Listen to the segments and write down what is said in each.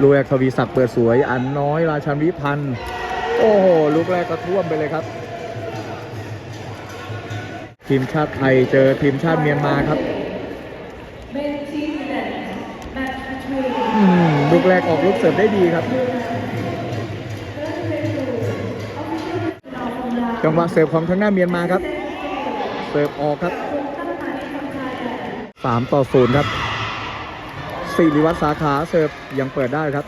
ลูกแรกทวีศักดิ์เปิดสวย อันน้อยราชันวิพันธ์โอ้โห ลูกแรกก็ท่วมไปเลยครับ ทีมชาติไทยเจอทีมชาติเมียนมาครับลูกแรกออกลูกเสิร์ฟได้ดีครับจังหวะเสิร์ฟของทางหน้าเมียนมาครับ เสิร์ฟออกครับสามต่อศูนย์ครับ สิริวัฒน์สาขาเสิร์ฟยังเปิดได้ครับ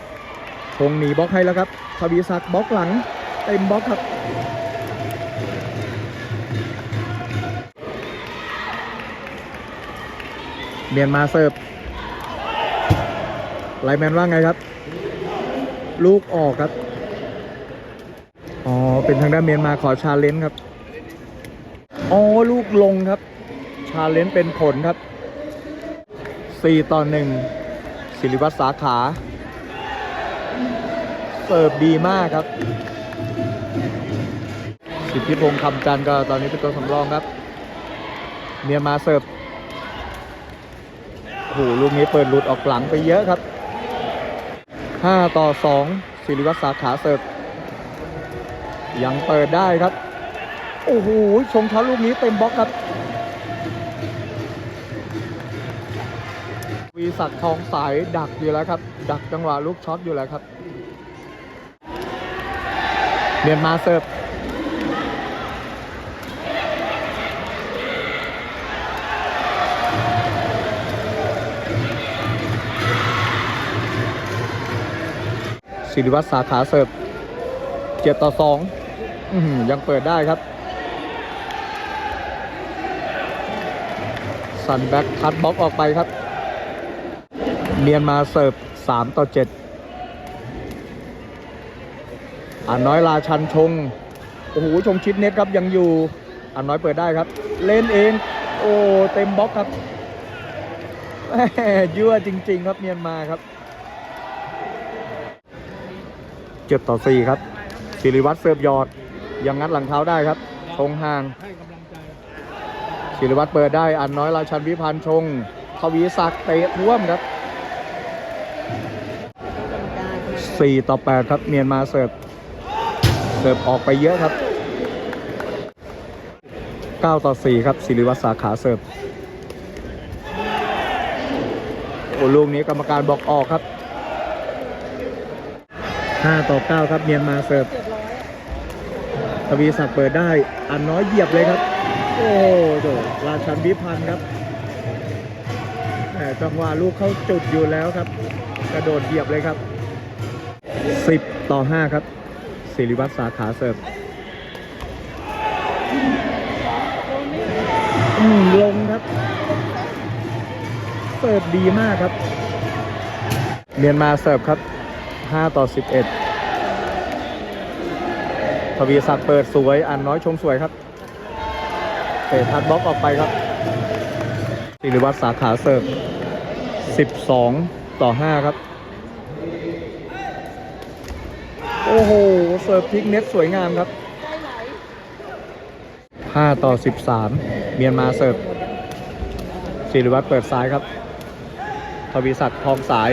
ธงหนีบล็อกให้แล้วครับทวีศักดิ์บล็อกหลังเต็มบล็อกครับเมียนมาเสิร์ฟไลแมนว่าไงครับ ลูกออกครับ อ๋อ เป็นทางด้านเมียนมาขอชาเลนจ์ครับ อ๋อ ลูกลงครับ ชาเลนจ์เป็นผลครับ 4 ต่อ 1 ศิริวัตรสาขา เสิร์ฟดีมากครับ สิทธิพงษ์คำจันทร์ก็ตอนนี้เป็นตัวสำรองครับ เมียมาเสิร์ฟโอ้โหลูกนี้เปิดหลุดออกหลังไปเยอะครับ 5 ต่อ 2 ศิริวัตรสาขาเสิร์ฟยังเปิดได้ครับ โอ้โหชงช็อตลูกนี้เต็มบล็อกครับ วีศักดิ์ทองสายดักอยู่แล้วครับ ดักจังหวะลูกช็อตอยู่แล้วครับเมียนมาเสิร์ฟศิริวัตรสาขาเสิร์ฟเจ็ดต่อสองอยังเปิดได้ครับ สันแบ็คคัดบล็อกออกไปครับ เมียนมาเสิร์ฟสามต่อเจ็ดอ่านน้อยราชันชง โอ้โห ชงชิดเน็ตครับยังอยู่ อ่านน้อยเปิดได้ครับ เล่นเอง โอ้ เต็มบล็อกครับยั่วจริง ๆ ครับเมียนมาครับเจ็ดต่อสี่ครับศิริวัตรเสิร์ฟยอด ยังงัดหลังเท้าได้ครับชงห่างศิริวัตรเปิดได้อันน้อยราชันวิพันธ์ชงทวีศักดิ์เตะท่วมครับ สี่ต่อแปดครับ เมียนมาเสิร์ฟ เสิร์ฟออกไปเยอะครับเก้าต่อสี่ครับศิริวัตรสาขาเสิร์ฟ โอ้ลูกนี้กรรมการบอกออกครับ 5 ต่อ 9 ครับ เมียนมาเสิร์ฟทวีศักดิ์เปิดได้ อันน้อยเหยียบเลยครับ โอ้โหราชันวิพันธ์ครับแหมจังหวะลูกเข้าจุดอยู่แล้วครับ กระโดดเหยียบเลยครับ 10 ต่อ 5 ครับศิริวัตรสาขาเสิร์ฟลงครับ เสิร์ฟดีมากครับ เมียนมาเสิร์ฟครับ 5 ต่อ 11ทวีศักดิ์เปิดสวย อันน้อยชงสวยครับเตะทัดบล็อกออกไปครับศิริวัตรสาขาเสิร์ฟ 12 ต่อ 5 ครับ โอ้โห เสิร์ฟพลิกเน็ตสวยงามครับ 5 ต่อ 13 เมียนมาเสิร์ฟศิริวัตรเปิดซ้ายครับทวีศักดิ์ทองสาย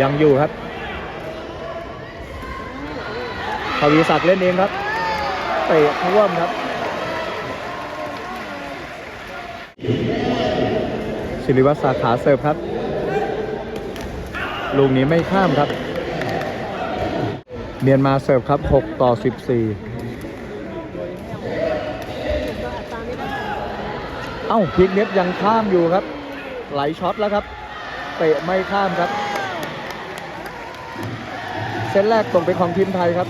ยังอยู่ครับทวีศักดิ์เล่นเองครับเตะท่วมครับศิริวัตรสาขาเสิร์ฟครับลูกนี้ไม่ข้ามครับ เมียนมาเสิร์ฟครับ 6 ต่อ 14 เอ้าพลิกเน็ตยังข้ามอยู่ครับ ไหลช็อตแล้วครับ เตะไม่ข้ามครับ เซตแรกตกเป็นของทีมไทยครับ